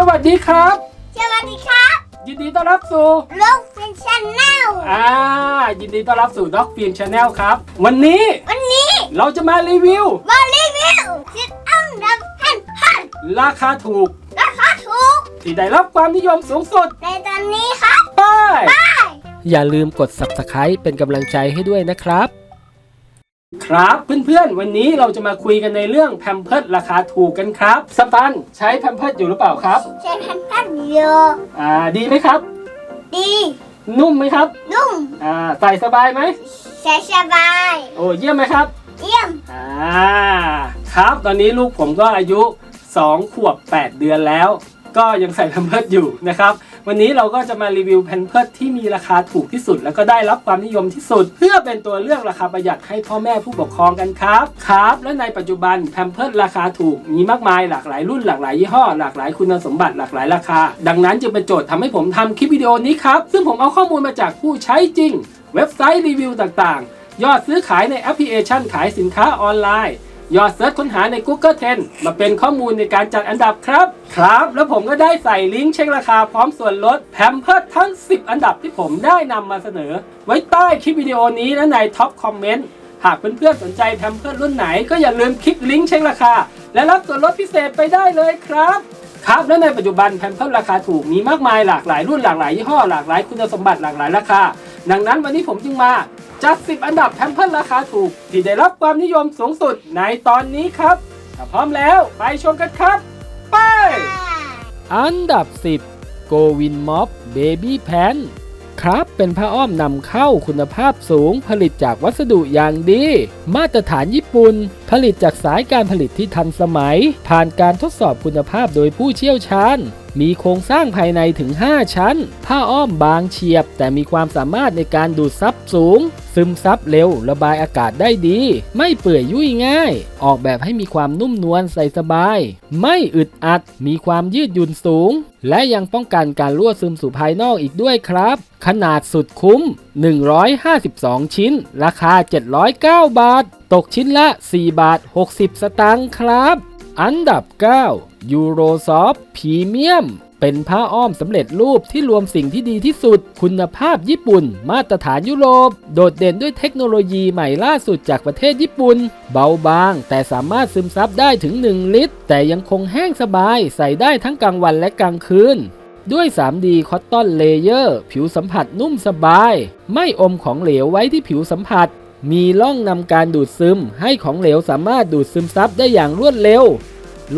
สวัสดีครับ สวัสดีครับ ยินดีต้อนรับสู่ลูกเป็นชาแนลอ่า ยินดีต้อนรับสู่ Dog Film Channel ครับ วันนี้ วันนี้เราจะมารีวิว มารีวิวสิบอันดับพันพันราคาถูก ราคาถูก ที่ได้รับความนิยมสูงสุด ในตอนนี้ครับไป้ายไปอย่าลืมกด subscribe เป็นกำลังใจให้ด้วยนะครับ ครับเพื่อนๆ วันนี้เราจะมาคุยกันในเรื่องแพมเพิร์ดราคาถูกกันครับ สปันใช้แพมเพิร์ดอยู่หรือเปล่าครับ ใช้พันพันเยอะอ่าดีไหมครับ ดี นุ่มไหมครับ นุ่มอ่าใส่สบายไหมใช้สบาย โอ้เยี่ยมไหมครับ เยี่ยมอ่าครับตอนนี้ลูกผมก็อายุ 2 ขวบ 8 เดือนแล้ว ก็ยังใส่แพมเพิร์ดอยู่นะครับ วันนี้เราก็จะมารีวิวแพมเพิร์ดที่มีราคาถูกที่สุด แล้วก็ได้รับความนิยมที่สุด เพื่อเป็นตัวเลือกราคาประหยัดให้พ่อแม่ผู้ปกครองกันครับครับ และในปัจจุบันแพมเพิร์ดราคาถูกมีมากมายหลากหลายรุ่นหลากหลายยี่ห้อหลากหลายคุณสมบัติหลากหลายราคา ดังนั้นจึงเป็นโจทย์ทำให้ผมทำคลิปวิดีโอนี้ครับซึ่งผมเอาข้อมูลมาจากผู้ใช้จริง เว็บไซต์รีวิวต่างๆ ยอดซื้อขายในแอปพลิเคชันขายสินค้าออนไลน์ ยอดเซิร์ชค้นหาใน Google Trend มาเป็นข้อมูลในการจัดอันดับครับ ครับ แล้วผมก็ได้ใส่ลิงก์เช็คราคาพร้อมส่วนลดแพมเพิร์ทั้ง 10 อันดับที่ผมได้นำมาเสนอ ไว้ใต้คลิปวิดีโอนี้และในท็อปคอมเมนต์หากเพื่อนๆสนใจแพมเพิร์รุ่นไหนก็อย่าลืมคลิกลิงก์เช็คราคา และรับส่วนลดพิเศษไปได้เลยครับครับและในปัจจุบันแพมเพิร์ราคาถูกมีมากมายหลากหลายรุ่นหลากหลายยี่ห้อหลากหลายคุณสมบัติหลากหลายราคา ดังนั้นวันนี้ผมจึงมา จัด 10 อันดับแพมเพิร์ราคาถูก ที่ได้รับความนิยมสูงสุดในตอนนี้ครับถ้าพร้อมแล้วไปชมกันครับ ไป อันดับ 10 Go Win Mop Baby Pan ครับเป็นผ้าอ้อมนำเข้าคุณภาพสูงผลิตจากวัสดุอย่างดี มาตรฐานญี่ปุ่น ผลิตจากสายการผลิตที่ทันสมัย ผ่านการทดสอบคุณภาพโดยผู้เชี่ยวชาญ มีโครงสร้างภายในถึง 5 ชั้น ผ้าอ้อมบางเฉียบ แต่มีความสามารถในการดูดซับสูง ซึมซับเร็ว ระบายอากาศได้ดี ไม่เปื่อยยุ่ยง่าย ออกแบบให้มีความนุ่มนวลใส่สบาย ไม่อึดอัด มีความยืดหยุ่นสูง และยังป้องกันการรั่วซึมสู่ภายนอกอีกด้วยครับ ขนาดสุดคุ้ม 152 ชิ้น ราคา 709 บาท ตกชิ้นละ 4 บาท 60 สตางค์ครับ อันดับ 9 ยูโรซอฟพรีเมียมเป็นผ้าอ้อมสำเร็จรูปที่รวมสิ่งที่ดีที่สุด คุณภาพญี่ปุ่น มาตรฐานยุโรป โดดเด่นด้วยเทคโนโลยีใหม่ล่าสุดจากประเทศญี่ปุ่น เบาบาง แต่สามารถซึมซับได้ถึง 1 ลิตร แต่ยังคงแห้งสบาย ใส่ได้ทั้งกลางวันและกลางคืน ด้วย 3D คอตตอนเลเยอร์ ผิวสัมผัสนุ่มสบาย ไม่อมของเหลวไว้ที่ผิวสัมผัส มีร่องนำการดูดซึมให้ของเหลวสามารถดูดซึมซับได้อย่างรวดเร็ว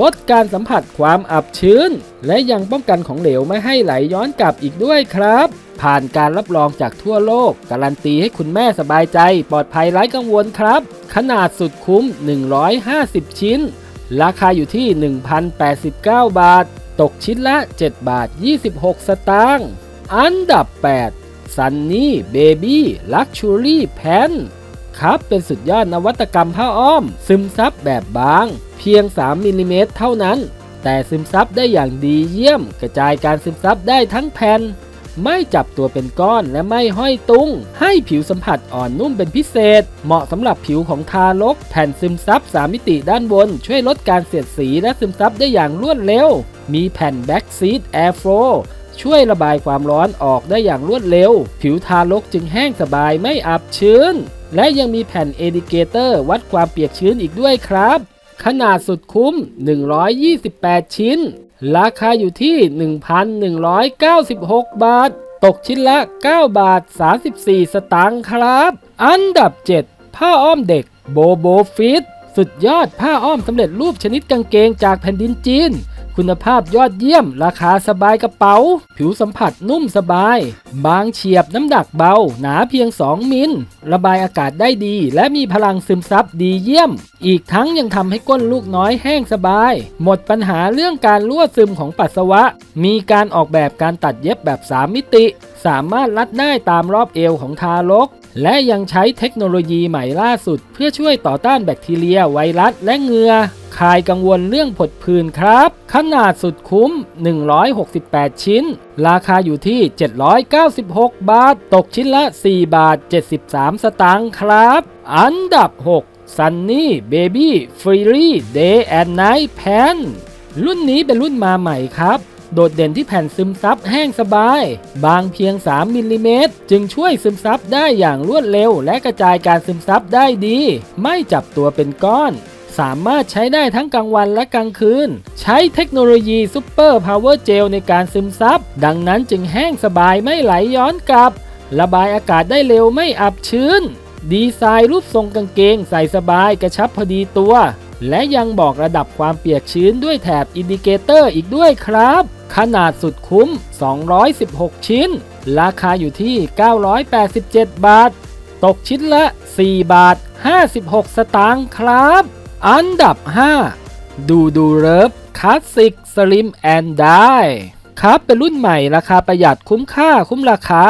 ลดการสัมผัสความอับชื้น และยังป้องกันของเหลวไม่ให้ไหลย้อนกลับอีกด้วยครับ ผ่านการรับรองจากทั่วโลก การันตีให้คุณแม่สบายใจ ปลอดภัยไร้กังวลครับ ขนาดสุดคุ้ม 150 ชิ้น ราคาอยู่ที่ 1,089 บาท ตกชิ้นละ 7 บาท 26 สตางค์อันดับ 8 Sunny Baby Luxury Pen ครับ เป็นสุดยอดนวัตกรรมผ้าอ้อม ซึมซับแบบบาง เพียง 3มิลลิเมตรเท่านั้น แต่ซึมซับได้อย่างดีเยี่ยม กระจายการซึมซับได้ทั้งแผ่นไม่จับตัวเป็นก้อนและไม่ห้อยตุงให้ผิวสัมผัสอ่อนนุ่มเป็นพิเศษ เหมาะสำหรับผิวของทารก แผ่นซึมซับ 3 มิติด้านบน ช่วยลดการเสียดสีและซึมซับได้อย่างรวดเร็ว มีแผ่น Back Seat Air Flow ช่วยระบายความร้อนออกได้อย่างรวดเร็ว ผิวทารกจึงแห้งสบายไม่อับชื้น และยังมีแผ่นเอดิเกเตอร์วัดความเปียกชื้นอีกด้วยครับ ขนาดสุดคุ้ม 128 ชิ้น ราคาอยู่ที่ 1,196 บาท ตกชิ้นละ 9 บาท 34 สตางค์ครับ อันดับ 7 ผ้าอ้อมเด็กโบโบฟิตสุดยอดผ้าอ้อมสำเร็จรูปชนิดกางเกงจากแผ่นดินจีน คุณภาพยอดเยี่ยม ราคาสบายกระเป๋า ผิวสัมผัสนุ่มสบาย บางเฉียบน้ำหนักเบา หนาเพียง 2 มิล ระบายอากาศได้ดี และมีพลังซึมซับดีเยี่ยม อีกทั้งยังทำให้ก้นลูกน้อยแห้งสบาย หมดปัญหาเรื่องการรั่วซึมของปัสสาวะ มีการออกแบบการตัดเย็บแบบ 3 มิติ สามารถรัดได้ตามรอบเอวของทารก และยังใช้เทคโนโลยีใหม่ล่าสุด เพื่อช่วยต่อต้านแบคทีเรีย ไวรัส และเหงือคลายกังวลเรื่องผดผื่นครับ ขนาดสุดคุ้ม 168 ชิ้น ราคาอยู่ที่ 796 บาท ตกชิ้นละ 4 บาท 73 สตางค์ครับ อันดับ 6 Sunny Baby Free Day and Night Pen รุ่นนี้เป็นรุ่นมาใหม่ครับ โดดเด่นที่แผ่นซึมซับแห้งสบาย บางเพียง 3มิลลิเมตรจึงช่วยซึมซับได้อย่างรวดเร็ว และกระจายการซึมซับได้ดี ไม่จับตัวเป็นก้อน สามารถใช้ได้ทั้งกลางวันและกลางคืน ใช้เทคโนโลยีซูเปอร์พาวเวอร์เจลในการซึมซับ ดังนั้นจึงแห้งสบายไม่ไหลย้อนกลับ ระบายอากาศได้เร็วไม่อับชื้น ดีไซน์รูปทรงกางเกงใส่สบายกระชับพอดีตัว และยังบอกระดับความเปียกชื้นด้วยแถบอินดิเคเตอร์อีกด้วยครับ ขนาดสุดคุ้ม 216 ชิ้น ราคาอยู่ที่ 987 บาท ตกชิ้นละ 4 บาท 56 สตางค์ครับ อันดับ 5 ดูดูเลิฟคลาสสิกสลิมแอนด์ได้ครับเป็นรุ่นใหม่ราคาประหยัดคุ้มค่าคุ้มราคา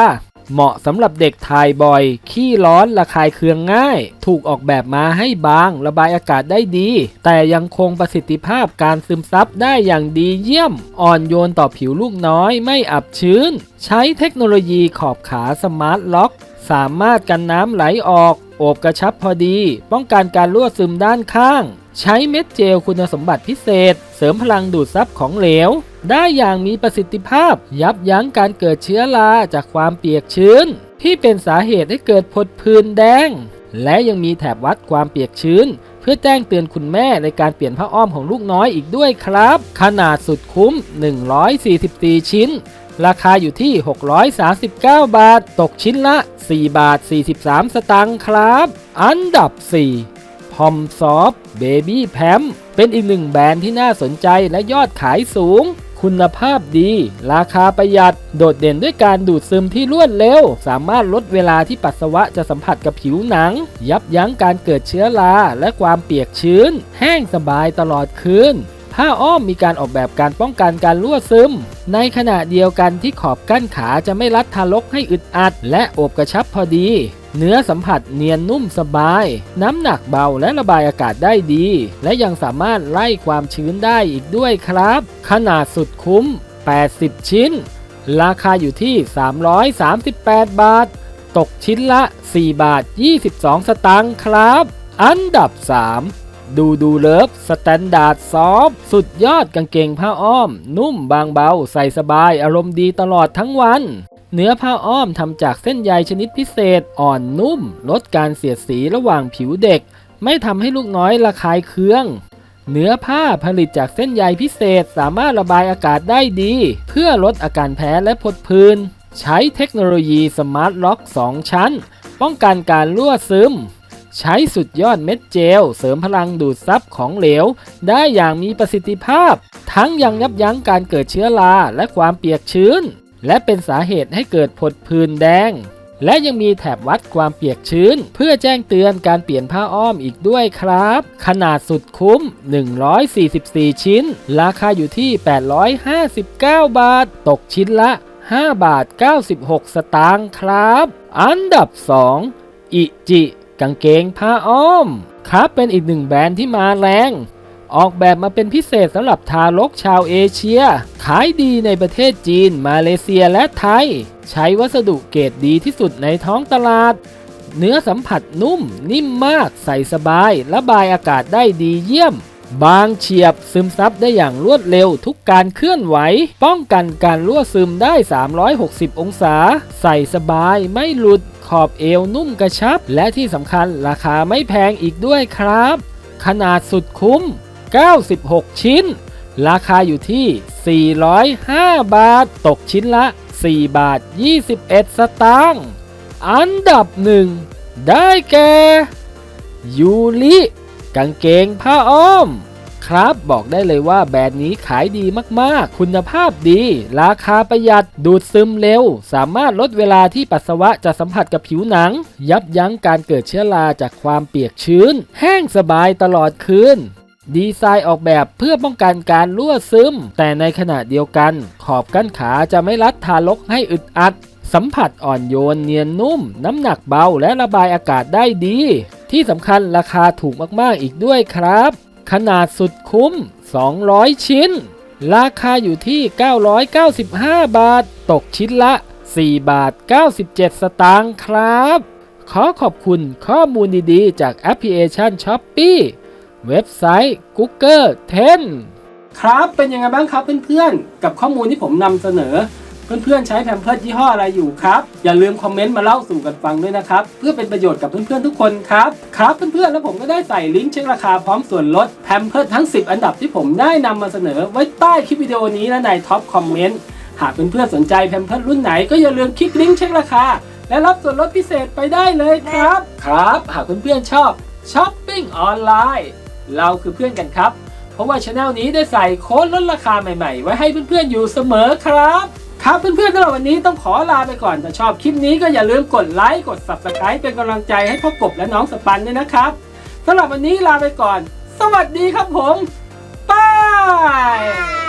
เหมาะสำหรับเด็กถ่ายบ่อย ขี้ร้อนระคายเคืองง่าย ถูกออกแบบมาให้บาง ระบายอากาศได้ดี แต่ยังคงประสิทธิภาพการซึมซับได้อย่างดีเยี่ยม อ่อนโยนต่อผิวลูกน้อยไม่อับชื้น ใช้เทคโนโลยีขอบขาสมาร์ทล็อก สามารถกันน้ำไหลออก โอบกระชับพอดี ป้องกันการรั่วซึมด้านข้าง ใช้เม็ดเจลคุณสมบัติพิเศษ เสริมพลังดูดซับของเหลว ได้อย่างมีประสิทธิภาพ ยับยั้งการเกิดเชื้อราจากความเปียกชื้น ที่เป็นสาเหตุให้เกิดผดผื่นแดง และยังมีแถบวัดความเปียกชื้น เพื่อแจ้งเตือนคุณแม่ในการเปลี่ยนผ้าอ้อมของลูกน้อยอีกด้วยครับ ขนาดสุดคุ้ม 144 ชิ้น ราคาอยู่ที่ 639 บาท ตกชิ้นละ 4 บาท 43 สตางค์ครับ อันดับ 4 พอมซอฟเบบี้แพมเป็นอีกหนึ่งแบรนด์ที่น่าสนใจและยอดขายสูง คุณภาพดี ราคาประหยัด โดดเด่นด้วยการดูดซึมที่รวดเร็ว สามารถลดเวลาที่ปัสสาวะจะสัมผัสกับผิวหนัง ยับยั้งการเกิดเชื้อราและความเปียกชื้น แห้งสบายตลอดคืนผ้าอ้อมมีการออกแบบการป้องกันการรั่วซึม ในขณะเดียวกันที่ขอบกั้นขาจะไม่รัดทารกให้อึดอัด และโอบกระชับพอดี เนื้อสัมผัสเนียนนุ่มสบาย น้ำหนักเบาและระบายอากาศได้ดี และยังสามารถไล่ความชื้นได้อีกด้วยครับ ขนาดสุดคุ้ม 80 ชิ้น ราคาอยู่ที่ 338 บาท ตกชิ้นละ 4 บาท 22 สตางค์ครับ อันดับ 3ดูดูเลิฟสแตนดาร์ดซอฟสุดยอดกางเกงผ้าอ้อม นุ่มบางเบา ใส่สบายอารมณ์ดีตลอดทั้งวัน เนื้อผ้าอ้อมทำจากเส้นใยชนิดพิเศษอ่อนนุ่ม ลดการเสียดสีระหว่างผิวเด็ก ไม่ทำให้ลูกน้อยระคายเคือง เนื้อผ้าผลิตจากเส้นใยพิเศษสามารถระบายอากาศได้ดี เพื่อลดอาการแพ้และผดพื้น ใช้เทคโนโลยีสมาร์ทล็อก 2 ชั้น ป้องกันการรั่วซึม ใช้สุดยอดเม็ดเจล เสริมพลังดูดซับของเหลว ได้อย่างมีประสิทธิภาพ ทั้งยังยับยั้งการเกิดเชื้อราและความเปียกชื้น และเป็นสาเหตุให้เกิดผดผื่นแดง และยังมีแถบวัดความเปียกชื้น เพื่อแจ้งเตือนการเปลี่ยนผ้าอ้อมอีกด้วยครับ ขนาดสุดคุ้ม 144 ชิ้น ราคาอยู่ที่ 859 บาท ตกชิ้นละ 5 บาท 96 สตางค์ครับ อันดับ 2 อิจิ กางเกงผ้าอ้อม ครับเป็นอีกหนึ่งแบรนด์ที่มาแรง ออกแบบมาเป็นพิเศษสำหรับทารกชาวเอเชีย ขายดีในประเทศจีน มาเลเซียและไทย ใช้วัสดุเกรดดีที่สุดในท้องตลาด เนื้อสัมผัสนุ่ม นิ่มมาก ใส่สบาย ระบายอากาศได้ดีเยี่ยม บางเฉียบซึมซับได้อย่างรวดเร็วทุกการเคลื่อนไหว ป้องกันการรั่วซึมได้ 360 องศา ใส่สบายไม่หลุดขอบเอวนุ่มกระชับ และที่สำคัญราคาไม่แพงอีกด้วยครับขนาดสุดคุ้ม 96 ชิ้น ราคาอยู่ที่ 405 บาท ตกชิ้นละ 4 บาท 21 สตางค์อันดับหนึ่งได้แก่ยูริกางเกงผ้าอ้อม ครับบอกได้เลยว่าแบรนด์นี้ขายดีมากๆ คุณภาพดี ราคาประหยัดดูดซึมเร็ว สามารถลดเวลาที่ปัสสาวะจะสัมผัสกับผิวหนัง ยับยั้งการเกิดเชื้อราจากความเปียกชื้น แห้งสบายตลอดคืน ดีไซน์ออกแบบเพื่อป้องกันการรั่วซึม แต่ในขณะเดียวกัน ขอบกั้นขาจะไม่รัดทารกให้อึดอัด สัมผัสอ่อนโยนเนียนนุ่ม น้ำหนักเบาและระบายอากาศได้ดี ที่สำคัญราคาถูกมากๆอีกด้วยครับ ขนาดสุดคุ้ม 200 ชิ้น ราคาอยู่ที่ 995 บาท ตกชิ้นละ 4 บาท 97 สตางค์ครับ ขอขอบคุณข้อมูลดีๆ จากแอปพลิเคชัน s h อ p e e เว็บไซต์ Google 10 ครับเป็นยังไงบ้างครับเพื่อนๆ กับข้อมูลที่ผมนำเสนอ เพื่อนๆ ใช้แพมเพิร์ดยี่ห้ออะไรอยู่ครับ อย่าลืมคอมเมนต์มาเล่าสู่กันฟังด้วยนะครับ เพื่อเป็นประโยชน์กับเพื่อนๆ ทุกคนครับ ครับเพื่อนๆ แล้วผมก็ได้ใส่ลิงก์เช็คราคาพร้อมส่วนลดแพมเพิร์ดทั้ง 10 อันดับที่ผมได้นำมาเสนอไว้ใต้คลิปวิดีโอนี้และในท็อปคอมเมนต์หากเพื่อนๆ สนใจแพมเพิร์ดรุ่นไหนก็อย่าลืมคลิกลิงก์เช็คราคา และรับส่วนลดพิเศษไปได้เลยครับ ครับ หากเพื่อนๆ ชอบช้อปปิ้งออนไลน์ เราคือเพื่อนกันครับ เพราะว่าช anel นี้ได้ใส่โค้ดลดราคาใหม่ๆ ไว้ให้เพื่อนๆอยู่เสมอครับ ครับเพื่อนๆสำหรับวันนี้ต้องขอลาไปก่อน ถ้าชอบคลิปนี้ก็อย่าลืมกดไลค์กด subscribe เป็นกำลังใจให้พ่อกบและน้องสปันด้วยนะครับสำหรับวันนี้ลาไปก่อน สวัสดีครับผมบาย